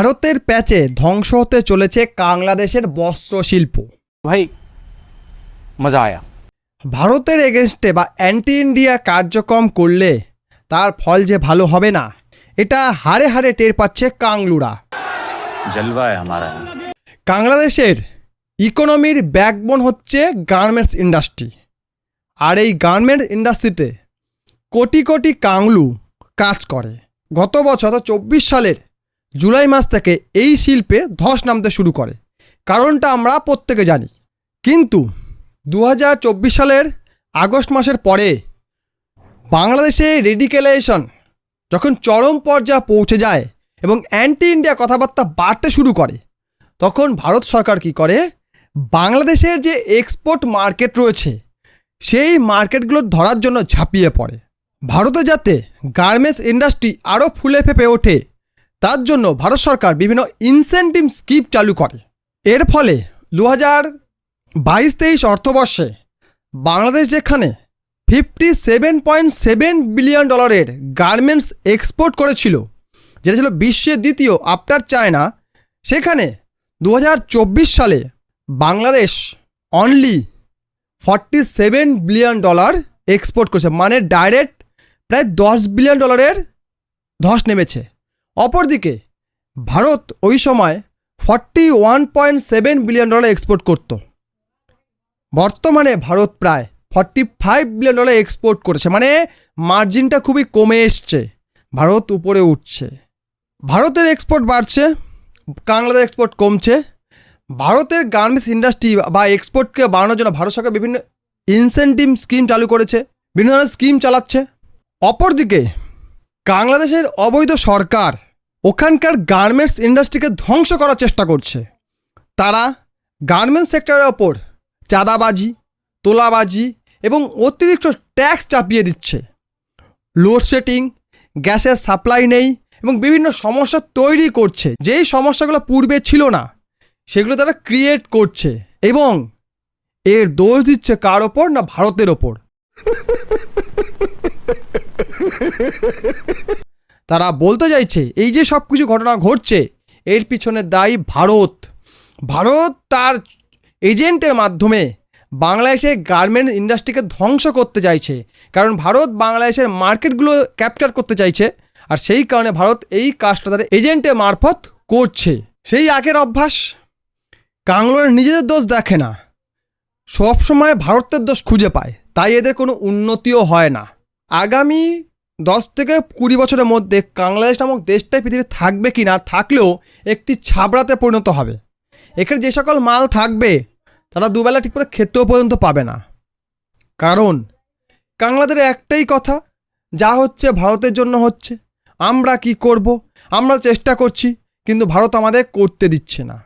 ভারতের প্যাচে ধ্বংস হতে চলেছে বাংলাদেশের বস্ত্রশিল্প। ভাই মজা আয়া। ভারতের এগেনস্টে বা অ্যান্টি ইন্ডিয়া কার্যক্রম করলে তার ফল যে ভালো হবে না এটা হারে হারে টের পাচ্ছে কাংলুরা। কাংলাদেশের ইকোনমির ব্যাকবোন হচ্ছে গার্মেন্টস ইন্ডাস্ট্রি। আর এই গার্মেন্টস ইন্ডাস্ট্রিতে কোটি কোটি কাংলু কাজ করে। গত বছর চব্বিশ সালের জুলাই মাস থেকে এই শিল্পে ধস নামতে শুরু করে। কারণটা আমরা প্রত্যেকে জানি। কিন্তু দু হাজার চব্বিশ সালের আগস্ট মাসের পরে বাংলাদেশে রেডিকেলাইজেশন যখন চরম পর্যায়ে পৌঁছে যায় এবং অ্যান্টি ইন্ডিয়া কথাবার্তা বাড়তে শুরু করে, তখন ভারত সরকার কি করে? বাংলাদেশের যে এক্সপোর্ট মার্কেট রয়েছে, সেই মার্কেটগুলো ধরার জন্য ঝাঁপিয়ে পড়ে। ভারতে যাতে গার্মেন্টস ইন্ডাস্ট্রি আরও ফুলে ফেপে ওঠে তার জন্য ভারত সরকার বিভিন্ন ইনসেন্টিভ স্কিম চালু করে। এর ফলে দু হাজার বাইশ তেইশ অর্থবর্ষে বাংলাদেশ যেখানে fifty seven point seven billion ডলারের গার্মেন্টস এক্সপোর্ট করেছিল, যেটা ছিল বিশ্বের দ্বিতীয় আফটার চায়না সেখানে দু হাজার চব্বিশ সালে Bangladesh only forty seven billion dollar export করেছে মানে ডাইরেক্ট প্রায় দশ বিলিয়ন ডলারের ধস নেমেছে। অপরদিকে, ভারত ওই সময় forty one point seven billion dollar export করত। বর্তমানে ভারত প্রায় forty five billion dollar export করেছে। মানে মার্জিনটা খুবই কমে এসছে। ভারত উপরে উঠছে। ভারতের এক্সপোর্ট বাড়ছে বাংলাদেশ এক্সপোর্ট কমছে। ভারতের গার্মেন্টস ইন্ডাস্ট্রি বা এক্সপোর্টকে বাড়ানোর জন্য ভারত সরকার বিভিন্ন ইনসেন্টিভ স্কিম চালু করেছে, বিভিন্ন ধরনের স্কিম চালাচ্ছে। অপরদিকে বাংলাদেশের অবৈধ সরকার ওখানকার গার্মেন্টস ইন্ডাস্ট্রিকে ধ্বংস করার চেষ্টা করছে। তারা গার্মেন্টস সেক্টরের ওপর চাঁদাবাজি, তোলাবাজি এবং অতিরিক্ত ট্যাক্স চাপিয়ে দিচ্ছে। লোডশেডিং গ্যাসের সাপ্লাই নেই এবং বিভিন্ন সমস্যা তৈরি করছে। যেই সমস্যাগুলো পূর্বে ছিল না, সেগুলো তারা ক্রিয়েট করছে এবং এর দোষ দিচ্ছে কার ওপর না ভারতের ওপর? তারা বলতে চাইছে, এই যে সব কিছু ঘটনা ঘটছে, এর পিছনে দায়ী ভারত। ভারত তার এজেন্টের মাধ্যমে বাংলাদেশের গার্মেন্ট ইন্ডাস্ট্রিকে ধ্বংস করতে চাইছে। কারণ ভারত বাংলাদেশের মার্কেটগুলো ক্যাপচার করতে চাইছে, আর সেই কারণে ভারত এই কাজটা তাদের এজেন্টের মারফত করছে। সেই আগের অভ্যাস, কাংলোর নিজেদের দোষ দেখে না। সবসময় ভারতের দোষ খুঁজে পায়, তাই এদের কোনো উন্নতিও হয় না। আগামী দশ থেকে কুড়ি বছরের মধ্যে বাংলাদেশ নামক দেশটাই পৃথিবীতে থাকবে কি না থাকলেও একটি ছাবড়াতে পরিণত হবে। এখানে যে সকল মাল থাকবে, তারা দুবেলা ঠিক করে খেতেও পর্যন্ত পাবে না। কারণ কাংলাদের একটাই কথা, যা হচ্ছে ভারতের জন্য হচ্ছে। আমরা কি করব? আমরা চেষ্টা করছি, কিন্তু ভারত আমাদের করতে দিচ্ছে না।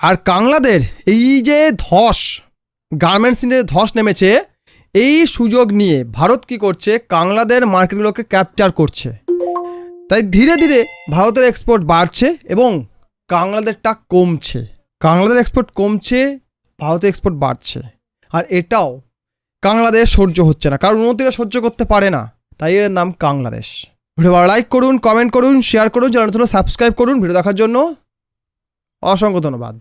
আর কাংলাদের এই যে ধস গার্মেন্টস ইন্ডাস্ট্রি ধস নেমেছে, এই সুযোগ নিয়ে ভারত কি করছে? কাংলাদের মার্কেটগুলোকে ক্যাপচার করছে। তাই ধীরে ধীরে ভারতের এক্সপোর্ট বাড়ছে এবং কাংলাদেরটা কমছে। কাংলাদের এক্সপোর্ট কমছে, ভারতের এক্সপোর্ট বাড়ছে। আর এটাও কাংলাদেশ সহ্য হচ্ছে না, কারণ উন্নতিরা সহ্য করতে পারে না। তাই এর নাম কাংলাদেশ। ভিডিও লাইক করুন কমেন্ট করুন শেয়ার করুন চ্যানেল সাবস্ক্রাইব করুন। ভিডিও দেখার জন্য অসংখ্য ধন্যবাদ।